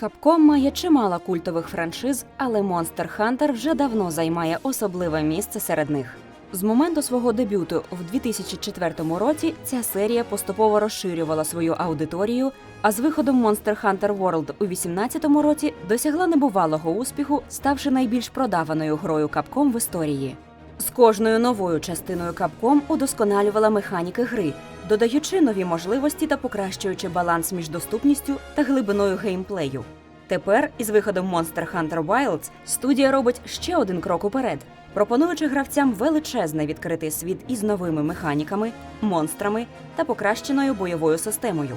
Capcom має чимало культових франшиз, але Monster Hunter вже давно займає особливе місце серед них. З моменту свого дебюту в 2004 році ця серія поступово розширювала свою аудиторію, а з виходом Monster Hunter World у 2018 році досягла небувалого успіху, ставши найбільш продаваною грою Capcom в історії. З кожною новою частиною Capcom удосконалювала механіки гри, додаючи нові можливості та покращуючи баланс між доступністю та глибиною геймплею. Тепер, із виходом Monster Hunter Wilds, студія робить ще один крок уперед, пропонуючи гравцям величезний відкритий світ із новими механіками, монстрами та покращеною бойовою системою.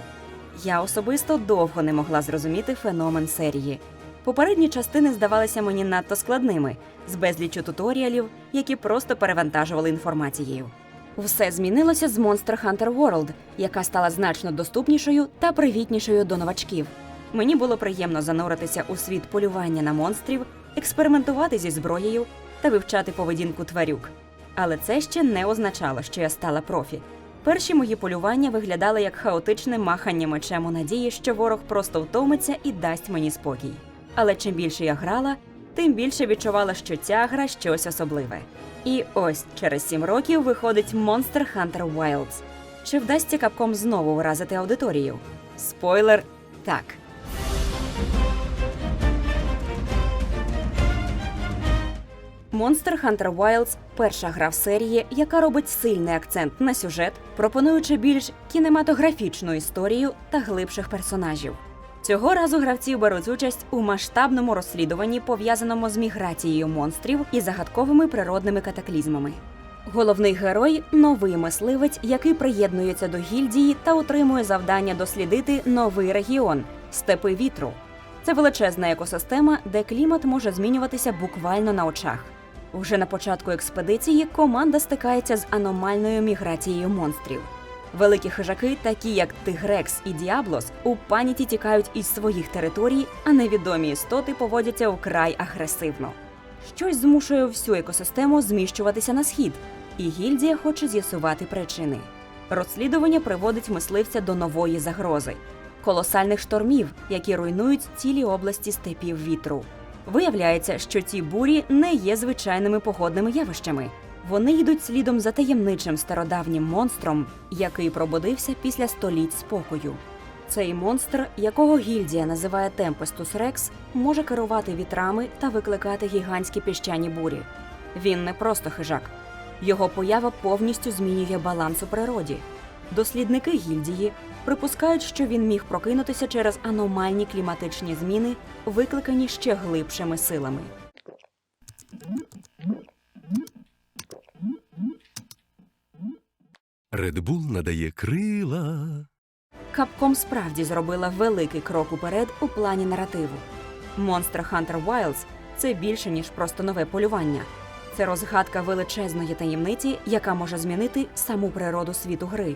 Я особисто довго не могла зрозуміти феномен серії. Попередні частини здавалися мені надто складними, з безліччю туторіалів, які просто перевантажували інформацією. Все змінилося з Monster Hunter World, яка стала значно доступнішою та привітнішою до новачків. Мені було приємно зануритися у світ полювання на монстрів, експериментувати зі зброєю та вивчати поведінку тварюк. Але це ще не означало, що я стала профі. Перші мої полювання виглядали як хаотичне махання мечем у надії, що ворог просто втомиться і дасть мені спокій. Але чим більше я грала, тим більше відчувала, що ця гра щось особливе. І ось через сім років виходить Monster Hunter Wilds. Чи вдасться Capcom знову вразити аудиторію? Спойлер так. Monster Hunter Wilds – перша гра в серії, яка робить сильний акцент на сюжет, пропонуючи більш кінематографічну історію та глибших персонажів. Цього разу гравці беруть участь у масштабному розслідуванні, пов'язаному з міграцією монстрів і загадковими природними катаклізмами. Головний герой новий мисливець, який приєднується до гільдії та отримує завдання дослідити новий регіон степи вітру. Це величезна екосистема, де клімат може змінюватися буквально на очах. Вже на початку експедиції команда стикається з аномальною міграцією монстрів. Великі хижаки, такі як Тигрекс і Діаблос, у паніті тікають із своїх територій, а невідомі істоти поводяться вкрай агресивно. Щось змушує всю екосистему зміщуватися на схід, і гільдія хоче з'ясувати причини. Розслідування приводить мисливця до нової загрози колосальних штормів, які руйнують цілі області степів вітру. Виявляється, що ці бурі не є звичайними погодними явищами. Вони йдуть слідом за таємничим стародавнім монстром, який пробудився після століть спокою. Цей монстр, якого гільдія називає Темпестус Рекс, може керувати вітрами та викликати гігантські піщані бурі. Він не просто хижак. Його поява повністю змінює баланс у природі. Дослідники гільдії припускають, що він міг прокинутися через аномальні кліматичні зміни, викликані ще глибшими силами. Bull надає крила. Capcom справді зробила великий крок уперед у плані наративу. Monster Hunter Wilds – це більше ніж просто нове полювання. Це розгадка величезної таємниці, яка може змінити саму природу світу гри.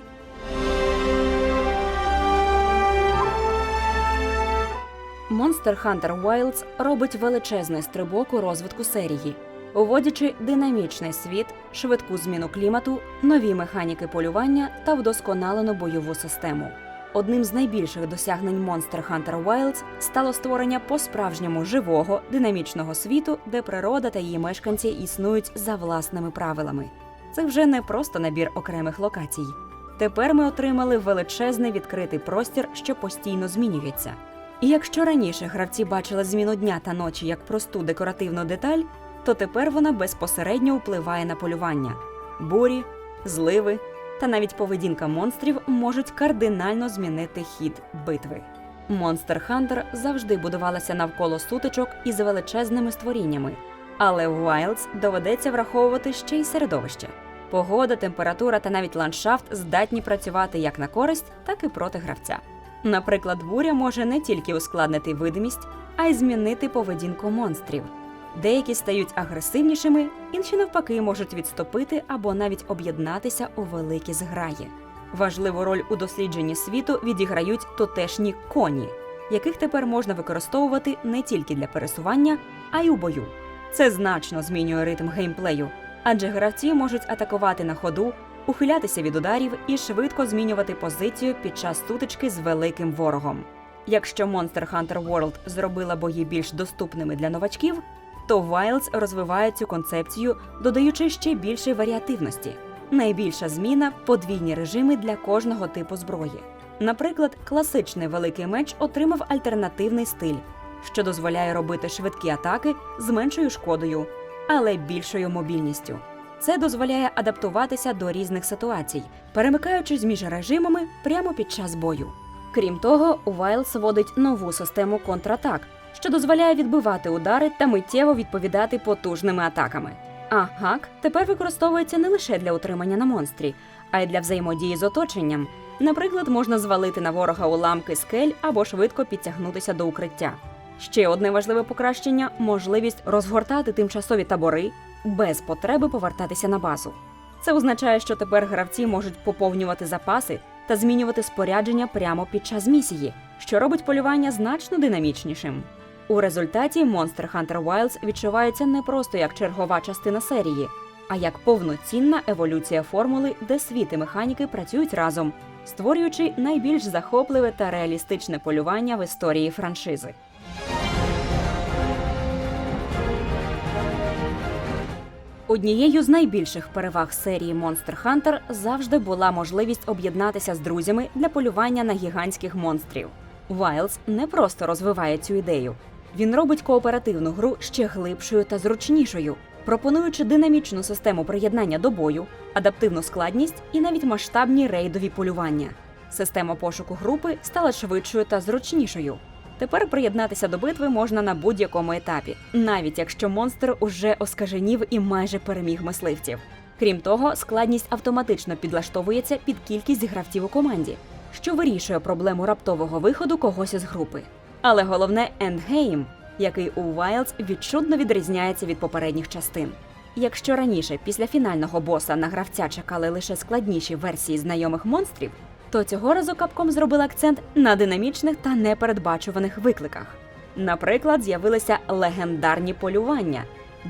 Monster Hunter Wilds робить величезний стрибок у розвитку серії, уводячи динамічний світ, швидку зміну клімату, нові механіки полювання та вдосконалену бойову систему. Одним з найбільших досягнень Monster Hunter Wilds стало створення по-справжньому живого, динамічного світу, де природа та її мешканці існують за власними правилами. Це вже не просто набір окремих локацій. Тепер ми отримали величезний відкритий простір, що постійно змінюється. І якщо раніше гравці бачили зміну дня та ночі як просту декоративну деталь, то тепер вона безпосередньо впливає на полювання. Бурі, зливи та навіть поведінка монстрів можуть кардинально змінити хід битви. Monster Hunter завжди будувалася навколо сутичок із величезними створіннями, але в Wilds доведеться враховувати ще й середовище. Погода, температура та навіть ландшафт здатні працювати як на користь, так і проти гравця. Наприклад, буря може не тільки ускладнити видимість, а й змінити поведінку монстрів. Деякі стають агресивнішими, інші навпаки можуть відступити або навіть об'єднатися у великі зграї. Важливу роль у дослідженні світу відіграють тутешні коні, яких тепер можна використовувати не тільки для пересування, а й у бою. Це значно змінює ритм геймплею, адже гравці можуть атакувати на ходу, ухилятися від ударів і швидко змінювати позицію під час сутички з великим ворогом. Якщо Monster Hunter World зробила бої більш доступними для новачків, то Wilds розвиває цю концепцію, додаючи ще більше варіативності. Найбільша зміна подвійні режими для кожного типу зброї. Наприклад, класичний великий меч отримав альтернативний стиль, що дозволяє робити швидкі атаки з меншою шкодою, але більшою мобільністю. Це дозволяє адаптуватися до різних ситуацій, перемикаючись між режимами прямо під час бою. Крім того, Wilds вводить нову систему контратак, що дозволяє відбивати удари та миттєво відповідати потужними атаками. А гак тепер використовується не лише для утримання на монстрі, а й для взаємодії з оточенням. Наприклад, можна звалити на ворога уламки скель або швидко підтягнутися до укриття. Ще одне важливе покращення можливість розгортати тимчасові табори без потреби повертатися на базу. Це означає, що тепер гравці можуть поповнювати запаси та змінювати спорядження прямо під час місії, що робить полювання значно динамічнішим. У результаті Monster Hunter Wilds відчувається не просто як чергова частина серії, а як повноцінна еволюція формули, де світ і механіки працюють разом, створюючи найбільш захопливе та реалістичне полювання в історії франшизи. Однією з найбільших переваг серії Monster Hunter завжди була можливість об'єднатися з друзями для полювання на гігантських монстрів. Wilds не просто розвиває цю ідею, він робить кооперативну гру ще глибшою та зручнішою, пропонуючи динамічну систему приєднання до бою, адаптивну складність і навіть масштабні рейдові полювання. Система пошуку групи стала швидшою та зручнішою. Тепер приєднатися до битви можна на будь-якому етапі, навіть якщо монстр уже оскаженів і майже переміг мисливців. Крім того, складність автоматично підлаштовується під кількість гравців у команді, що вирішує проблему раптового виходу когось із групи. Але головне ендгейм, який у Wilds відчутно відрізняється від попередніх частин. Якщо раніше після фінального боса на гравця чекали лише складніші версії знайомих монстрів, то цього разу Capcom зробив акцент на динамічних та непередбачуваних викликах. Наприклад, з'явилися легендарні полювання,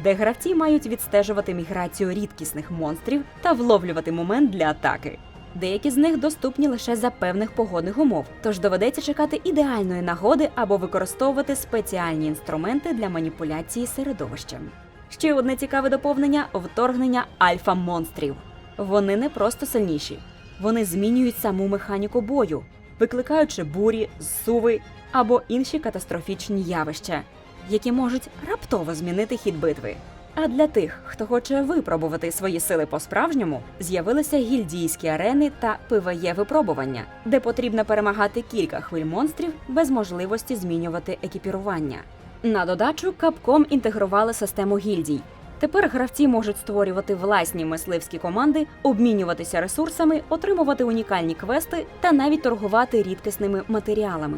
де гравці мають відстежувати міграцію рідкісних монстрів та вловлювати момент для атаки. Деякі з них доступні лише за певних погодних умов, тож доведеться чекати ідеальної нагоди або використовувати спеціальні інструменти для маніпуляції середовищем. Ще одне цікаве доповнення вторгнення альфа-монстрів. Вони не просто сильніші, вони змінюють саму механіку бою, викликаючи бурі, зсуви або інші катастрофічні явища, які можуть раптово змінити хід битви. А для тих, хто хоче випробувати свої сили по-справжньому, з'явилися гільдійські арени та ПВЄ випробування, де потрібно перемагати кілька хвиль монстрів без можливості змінювати екіпірування. На додачу Capcom інтегрували систему гільдій. Тепер гравці можуть створювати власні мисливські команди, обмінюватися ресурсами, отримувати унікальні квести та навіть торгувати рідкісними матеріалами.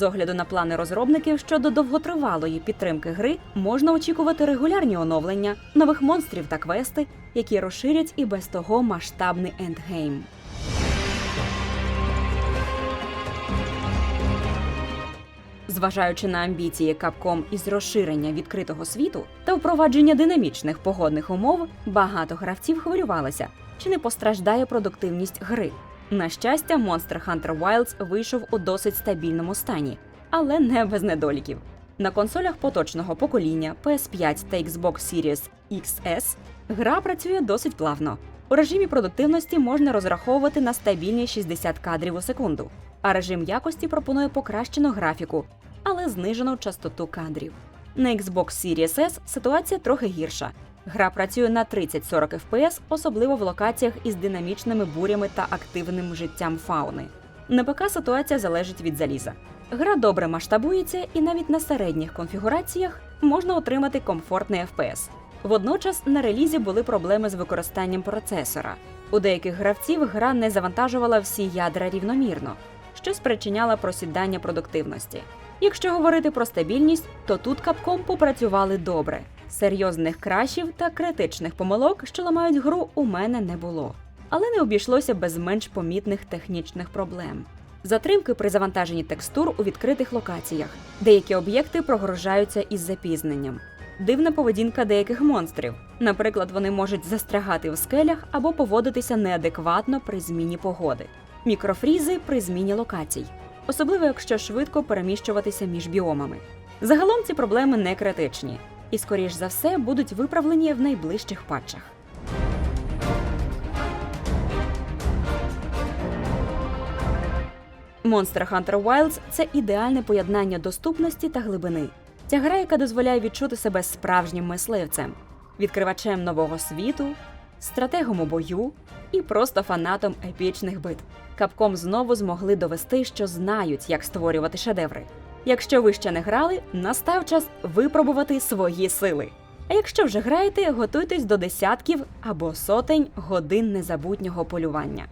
З огляду на плани розробників щодо довготривалої підтримки гри можна очікувати регулярні оновлення, нових монстрів та квести, які розширять і без того масштабний ендгейм. Зважаючи на амбіції Capcom із розширення відкритого світу та впровадження динамічних погодних умов, багато гравців хвилювалися, чи не постраждає продуктивність гри. На щастя, Monster Hunter Wilds вийшов у досить стабільному стані, але не без недоліків. На консолях поточного покоління PS5 та Xbox Series XS гра працює досить плавно. У режимі продуктивності можна розраховувати на стабільні 60 кадрів у секунду, а режим якості пропонує покращену графіку, але знижену частоту кадрів. На Xbox Series S ситуація трохи гірша. Гра працює на 30-40 FPS, особливо в локаціях із динамічними бурями та активним життям фауни. На ПК ситуація залежить від заліза. Гра добре масштабується, і навіть на середніх конфігураціях можна отримати комфортний FPS. Водночас на релізі були проблеми з використанням процесора. У деяких гравців гра не завантажувала всі ядра рівномірно, що спричиняло просідання продуктивності. Якщо говорити про стабільність, то тут Capcom попрацювали добре. Серйозних крашів та критичних помилок, що ламають гру, у мене не було. але не обійшлося без менш помітних технічних проблем. Затримки при завантаженні текстур у відкритих локаціях. Деякі об'єкти прогружаються із запізненням. Дивна поведінка деяких монстрів. Наприклад, вони можуть застрягати в скелях або поводитися неадекватно при зміні погоди. Мікрофрізи при зміні локацій, особливо якщо швидко переміщуватися між біомами. Загалом ці проблеми не критичні і, скоріш за все, будуть виправлені в найближчих патчах. Monster Hunter Wilds – це ідеальне поєднання доступності та глибини. Ця гра, яка дозволяє відчути себе справжнім мисливцем, відкривачем нового світу, стратегом у бою і просто фанатом епічних битв. Капком знову змогли довести, що знають, як створювати шедеври. Якщо ви ще не грали, настав час випробувати свої сили. А якщо вже граєте, готуйтесь до десятків або сотень годин незабутнього полювання.